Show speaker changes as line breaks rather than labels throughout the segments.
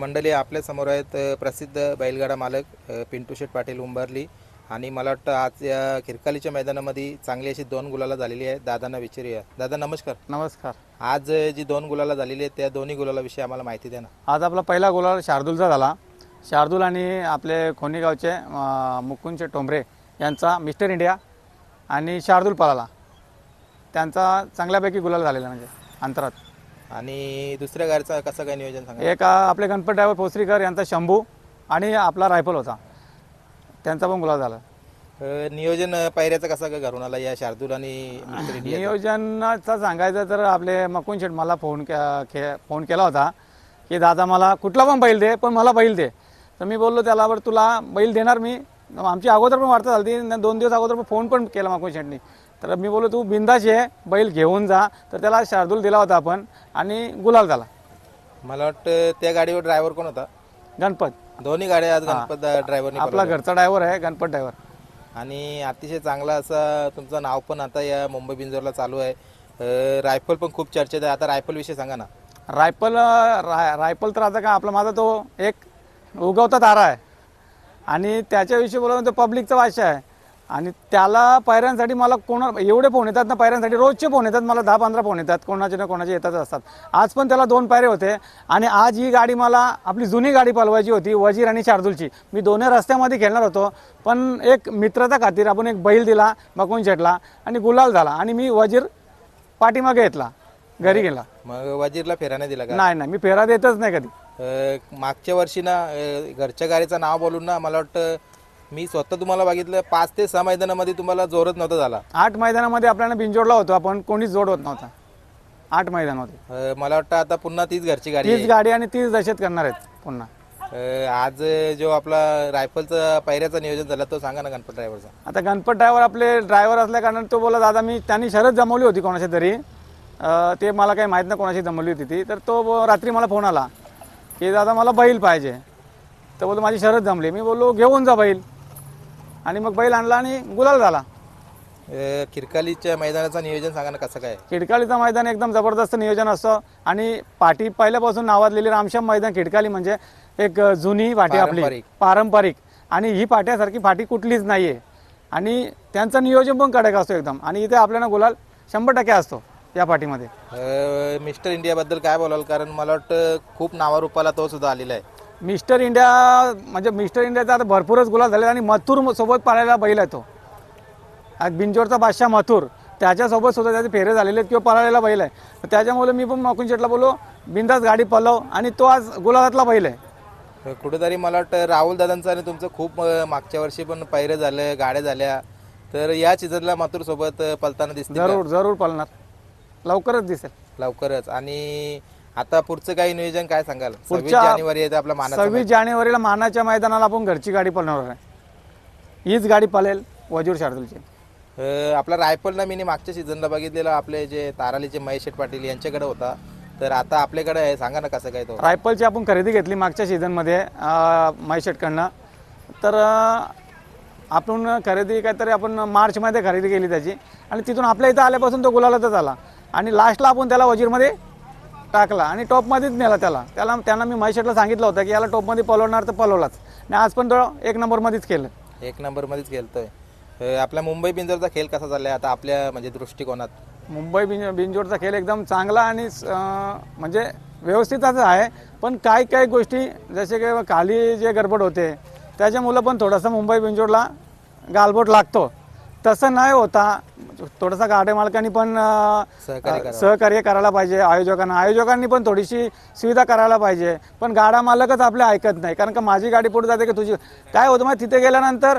मंडळी आपल्यासमोर आहेत प्रसिद्ध बैलगाडा मालक पिंटू शेठ पाटील उंबरली. आणि मला वाटतं आज या खिरकालीच्या मैदानामध्ये चांगली अशी दोन गुलाला झालेली आहे. दादांना विचारूया. दादा नमस्कार.
नमस्कार.
आज जी दोन गुलाला झालेली आहेत त्या दोन्ही गुलालाविषयी आम्हाला माहिती द्या ना.
आज आपला पहिला गोलार शार्दूलचा झाला. शार्दूल आणि आपले खोनीगावचे अं, मुकुंदचे टोंबरे यांचा मिस्टर इंडिया आणि शार्दूल पळाला. त्यांचा चांगल्यापैकी गुलाल झालेला म्हणजे अंतरात.
आणि दुसऱ्या गाडीचं कसं काय नियोजन सांगा?
एक आपले गणपत ड्रायव्हर पोसरीकर यांचा शंभू आणि आपला रायफल होता. त्यांचा पण गुलाल झाला.
अ, नियोजन पायऱ्याचं कसं काय घरून आला या शार्दूल आणि मिस्टर इंडिया
नियोजनाचं सांगायचं तर आपले मकुन शेठ मला फोन के- फोन केला होता की दादा मला कुठला पण बैल दे पण मला बैल दे. तर मी बोललो त्याला बरं तुला बैल देणार मी. आमची अगोदर पण वार्ता झाली होती. दोन दिवस अगोदर पण फोन पण केला मकुन शेठनी. तर मी बोललो तू बिंदाशी आहे बैल घेऊन जा. तर त्याला शार्दूल दिला होता आपण आणि गुलाल झाला.
मला वाटतं त्या गाडीवर ड्रायव्हर कोण होता?
गणपत.
दोन्ही गाड्या आज गणपत ड्रायव्हरने
आपला घरचा ड्रायव्हर आहे गणपत ड्रायव्हर
आणि अतिशय चांगला असा तुमचं नाव पण आता या मुंबई बिंजोरला चालू आहे. अं, रायफल पण खूप चर्चेत आहे. आता रायफल विषयी सांगा ना.
रायफल राय रायफल तर आता का आपला माझा तो एक उगवता तारा आहे. आणि त्याच्याविषयी बोलत तो पब्लिकचा वाशा आहे. आणि त्याला पायऱ्यांसाठी मला कोणा एवढे फोन येतात ना पायऱ्यांसाठी रोजचे फोन येतात मला दहा पंधरा फोन येतात कोणाचे ना कोणाचे येतच असतात. आज पण त्याला दोन पायरे होते आणि आज ही गाडी मला आपली जुनी गाडी पलवायची होती वजीर आणि शार्दूलची. मी दोन्ही रस्त्यामध्ये खेळणार होतो पण एक मित्राचा खातीर आपण एक बैल दिला मकून शेटला आणि गुलाल झाला आणि मी वजीर पाठीमागे घेतला घरी गेला.
मग वजीरला फेराने दिला का?
नाही नाही मी फेरा देतच नाही कधी.
अं, मागच्या वर्षी ना अं, घरच्या गाडीचं नाव बोलून ना मला वाटतं मी स्वतः तुम्हाला बघितलं पाच ते सहा मैदानामध्ये तुम्हाला जोरच नव्हता झाला.
आठ मैदानामध्ये आपल्याला बिंजोडला होतो आपण कोणीच जोड होत नव्हता. आठ मैदान होते
अं, मला वाटतं आता पुन्हा तीच घरची गाडी
तीच गाडी आणि तीच दशेत करणार आहेत पुन्हा.
अं, आज जो आपला रायफलचा पायऱ्याचा नियोजन झाला तो सांगा ना गणपत ड्रायव्हरचा
आता गणपत ड्रायव्हर आपले ड्रायव्हर असल्या कारण तो बोला दादा मी त्यांनी शरद जमवली होती कोणाची तरी. अं, ते मला काही माहीत नाही कोणाची जमवली होती ती. तर तो ब- रात्री मला फोन आला की दादा मला बैल पाहिजे. तर बोलतो माझी शरद जमली. मी बोललो घेऊन जा बैल. आणि मग बैल आणला आणि गुलाल झाला.
अं, खिरकालीच्या मैदानाचं नियोजन सांगा ना कसं काय?
खिडकालीचं मैदान एकदम जबरदस्त नियोजन असतं आणि पाठी पहिल्यापासून नावाजलेली रामश्याम मैदान खिडकाली म्हणजे एक अ, जुनी पाठी आपली.
पारंपरिक.
पारंपरिक. आणि ही पाट्यासारखी पाठी कुठलीच नाही आहे आणि त्यांचं नियोजन पण कडक असतो एकदम. आणि इथे आपल्याला गुलाल शंभर टक्के असतो या पाठीमध्ये
अं, मिस्टर इंडियाबद्दल काय बोलाल? कारण मला वाटतं खूप नावारूपाला तो सुद्धा आलेला आहे.
मिस्टर इंडिया म्हणजे मिस्टर इंडियाचा आता भरपूरच गुलाल झाले आणि मथुर सोबत पाळायला बैल आहे तो. आज बिंजोरचा बादशाह मथुर. त्याच्यासोबत सुद्धा त्याचे फेरे झालेले आहेत किंवा पळालेला बैल आहे. तर त्याच्यामुळे मी पण माकून शेटला बोलो बिंदास गाडी पलव आणि तो आज गुलाबातला बैल आहे.
कुठेतरी मला वाटतं राहुल दादांचं आणि तुमचं खूप मागच्या वर्षी पण पैरे झालं गाड्या झाल्या. तर या सीझनला मातूर सोबत पलताना दिसतील का?
जरूर जरूर पळणार. लवकरच दिसेल.
लवकरच. आणि आता पुढचं काही नियोजन काय सांगाल? सव्वीस
पुढच्या-
जानेवारी येते आपला मानाचा
सव्वीस जानेवारीला मानाच्या मैदानाला आपण घरची गाडी पळणार आहे. हीच गाडी पळेल वजूर शार्दूलची.
अं, आपला रायफलला मी मागच्या सीझनला बघितलेला आपले जे तारालीचे महेश शेठ पाटील यांच्याकडे होता. तर आता आपल्याकडे आहे. सांगा ना कसं काय तो.
रायफलची आपण खरेदी घेतली मागच्या सीझनमध्ये मायशेटकडनं तर अं, आपण खरेदी काहीतरी आपण मार्चमध्ये खरेदी केली त्याची. आणि तिथून आपल्या इथं आल्यापासून तो गुलालातच आला. आणि लास्टला आपण त्याला वजीरमध्ये टाकला आणि टॉपमध्येच नेला त्याला. त्याला त्यांना मी महेशेटला सांगितलं होतं की याला टॉपमध्ये पलवणार तर पलवलाच आणि आज पण तो एक नंबरमध्येच केलं.
एक नंबरमध्येच खेळतोय अं, आपला मुंबई पिंजरचा खेळ कसा चाललाय? आता आपल्या म्हणजे दृष्टिकोनात.
मुंबई बिंज बिंजोडचा खेळ एकदम चांगला आणि अं, म्हणजे व्यवस्थितच आहे. पण काही काही गोष्टी जसे की खाली जे गडबड होते त्याच्यामुळं पण थोडंसं मुंबई बिंजोडला गालबोट लागतो. तसं नाही होता. थोडंसं गाड्या मालकांनी पण
सहकार्य
करायला पाहिजे आयोजकांना. आयोजकांनी पण थोडीशी सुविधा करायला पाहिजे. पण गाडा मालकच आपले ऐकत नाही. कारण का माझी गाडी पुढे जाते की तुझी काय होतं मग तिथे गेल्यानंतर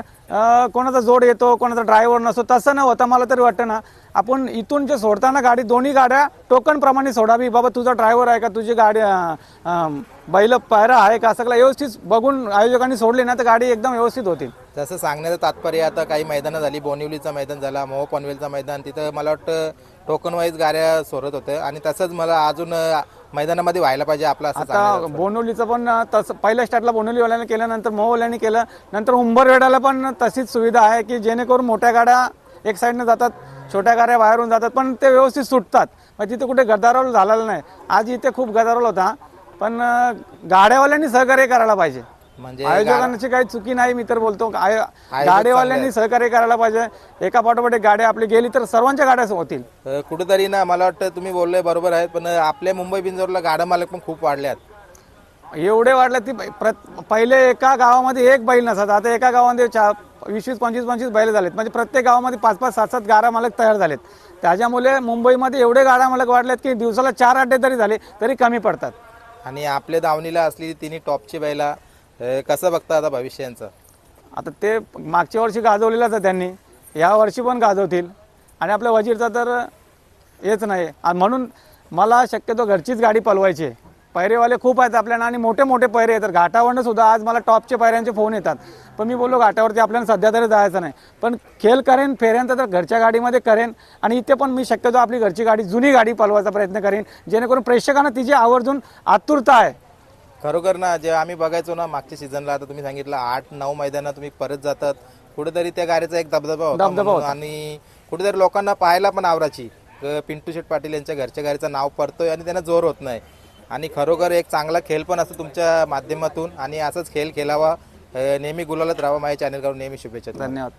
कोणाचा जोड येतो कोणाचा ड्रायव्हर नसतो. तसं न होता मला तरी वाटतं ना आपण इथून जे सोडताना गाडी दोन्ही गाड्या टोकन प्रमाणे सोडावी. बाबा तुझा ड्रायव्हर आहे का? तुझी गाडी बैल पायरा आहे का? सगळं व्यवस्थित बघून आयोजकांनी सोडली ना तर गाडी एकदम व्यवस्थित होतील
तसं सांगण्याचं तात्पर्य आता काही मैदानं झाली. बोनिवलीचं मैदान झाला मोह पनवेलचं मैदान. तिथं मला वाटतं टोकन वाईज गाड्या सोडत होत्या आणि तसंच मला अजून मैदानामध्ये व्हायला पाहिजे आपलं असं
आता बोनवलीचं पण तसं पहिल्या स्टार्टला बोनवलीवाल्याने केलं नंतर मोहवाल्याने केलं. नंतर उंबरवेड्याला पण तशीच सुविधा आहे की जेणेकरून मोठ्या गाड्या एक साईडनं जातात छोट्या गाड्या बाहेरून जातात पण ते व्यवस्थित सुटतात. मग तिथे कुठे गदारोल झालेला नाही. आज इथे खूप गदारोल होता. पण गाड्यावाल्यांनी सहकार्य करायला पाहिजे.
म्हणजे
आयोजकांची काही चुकी नाही मी तर बोलतो. गाडीवाल्यांनी सहकार्य करायला पाहिजे. एका पाठोपाठ एक गाडी आपली गेली तर सर्वांच्या गाड्या होतील.
कुठेतरी ना मला वाटतं तुम्ही बोलले बरोबर आहेत पण आपल्या मुंबई बिंजोरला गाडा मालक पण खूप वाढल्यात
एवढे वाढले ती पहिले एका गावामध्ये एक बैल नसत आता एका गावामध्ये चा वीस वीस पंचवीस पंचवीस बैल झालेत. म्हणजे प्रत्येक गावामध्ये पाच पाच सात सात गाडा मालक तयार झालेत. त्याच्यामुळे मुंबईमध्ये एवढे गाडा मालक वाढलेत की दिवसाला चार अड्डे जरी झाले तरी कमी पडतात.
आणि आपल्या दावणीला असलेली तिन्ही टॉपची बैला हे कसं बघता आता भविष्यांचं?
आता ते मागच्या वर्षी गाजवलेलंच आहे त्यांनी. या वर्षी पण गाजवतील. आणि आपल्या वजीरचा तर हेच नाही. आणि म्हणून मला शक्यतो घरचीच गाडी पलवायची आहे. पैरेवाले खूप आहेत आपल्याला आणि मोठे मोठे पैरे येतात. घाटावरनं सुद्धा आज मला टॉपचे पैऱ्यांचे फोन येतात. पण मी बोललो घाटावरती आपल्याला सध्या तरी जायचं नाही. पण खेळ करेन फेऱ्यांचा तर घरच्या गाडीमध्ये करेन. आणि इथे पण मी शक्यतो आपली घरची गाडी जुनी गाडी पलवायचा प्रयत्न करेन. जेणेकरून प्रेक्षकांना तिची आवर्जून आतुरता आहे.
खरोखर ना जे आम्ही बघायचो ना मागच्या सीझनला आता तुम्ही सांगितलं आठ नऊ मैदानात तुम्ही परत जातात. कुठेतरी त्या गाडीचा एक दबदबा होता
दबदबा
म्हणून आणि कुठेतरी लोकांना पाहायला पण आवराची क- पिंटू शेठ पाटील यांच्या घरच्या गाडीचं नाव पडतोय आणि त्यांना जोर होत नाही. आणि खरोखर एक चांगला खेळ पण असतो तुमच्या माध्यमातून आणि असंच खेळ खेळावा. अ, नेहमी गुलालत राहावा माझ्या चॅनलकडून नेहमी शुभेच्छा तुम्हाला.
धन्यवाद.